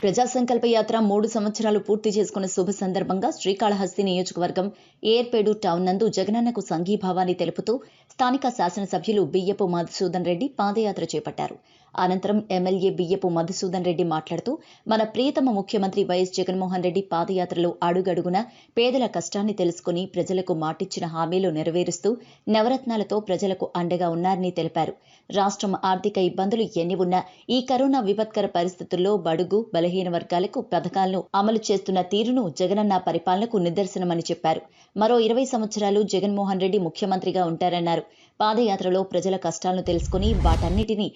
ప్రజా సంకల్ప యాత్ర మూడు సంవత్సరాలు పూర్తి చేసుకున్న శుభ సందర్భంగా శ్రీకాళహస్తి నియోజకవర్గం ఏర్పేడు టౌన్ నందు జగనన్నకు సంఘీభావాన్ని తెలుపుతూ స్థానిక శాసనసభ్యులు బియ్యపు మధుసూదన్ రెడ్డి పాదయాత్ర చేపట్టారు. అనంతరం ఎమ్మెల్యే బియ్యపు మధుసూదన్ రెడ్డి మాట్లాడుతూ మన ప్రియతమ ముఖ్యమంత్రి వైఎస్ జగన్మోహన్ రెడ్డి పాదయాత్రలో అడుగడుగున పేదల కష్టాన్ని తెలుసుకుని ప్రజలకు మాటిచ్చిన హామీలు నెరవేరుస్తూ నవరత్నాలతో ప్రజలకు అండగా ఉన్నారని తెలిపారు. రాష్ట్రం ఆర్థిక ఇబ్బందులు ఎన్ని ఉన్నా ఈ కరోనా విపత్కర పరిస్థితుల్లో బడుగు బలహీన వర్గాలకు పథకాలను అమలు చేస్తున్న తీరును జగనన్న పరిపాలనకు నిదర్శనమని చెప్పారు. మరో ఇరవై సంవత్సరాలు జగన్మోహన్ రెడ్డి ముఖ్యమంత్రిగా ఉంటారన్నారు. పాదయాత్రలో ప్రజల కష్టాలను తెలుసుకుని వాటన్నిటినీ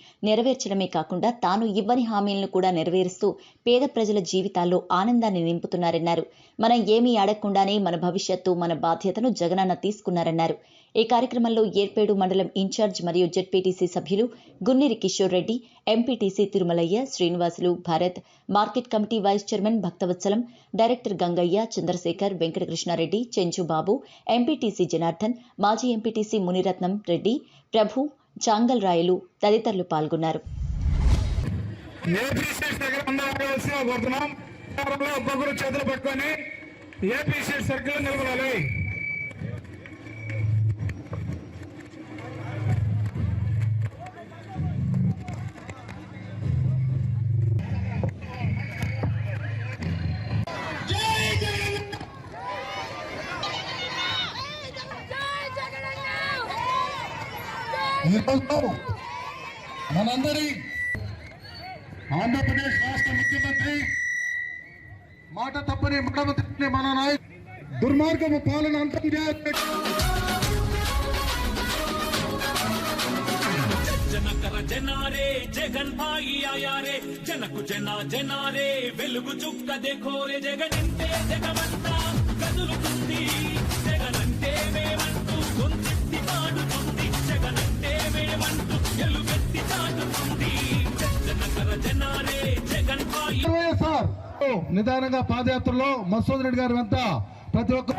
నెరవేర్చడమే కాకుండా తాను ఇవ్వని హామీలను కూడా నెరవేరుస్తూ పేద ప్రజల జీవితాల్లో ఆనందాన్ని నింపుతున్నారన్నారు. మనం ఏమీ అడగకుండానే మన భవిష్యత్తు మన బాధ్యతను జగనన్న తీసుకున్నారన్నారు. ఈ కార్యక్రమంలో ఏర్పేడు మండలం ఇన్ఛార్జ్ మరియు జెడ్పీటీసీ సభ్యులు Gunniri Kishore Reddy MPTC Tirumalaiah Srinivasulu Bharat market committee vice chairman Bhaktavatsalam director Gangaiah Chandrasekhar Venkatakrishnareddy Chenchubabu MPTC Janardhan మాజీ ఎంపీటీసీ మునిరత్నం రెడ్డి ప్రభు చాంగల్ రాయలు తదితరులు పాల్గొన్నారు. ఏపీ సీట్స్ దగ్గర అందరూ ఆగవలసిన కోరుతున్నాం ఒక్కొక్కరు చేతులు పట్టుకొని ఏపీ సీట్ సర్కిల్ నిలబడాలి? మనందరి आंध्र प्रदेश राष्ट्र मुख्यमंत्री माट तपने मुख्यमंत्री मन नायक दुर्मार्ग पालन अंत जनारे जगन भाई आया रे जना जनारे बिलगु चुप का देखो रे जगन जगवंता నిదానంగా పాదయాత్రలో మసూద్ రెడ్డి గారు వెంట ప్రతి ఒక్క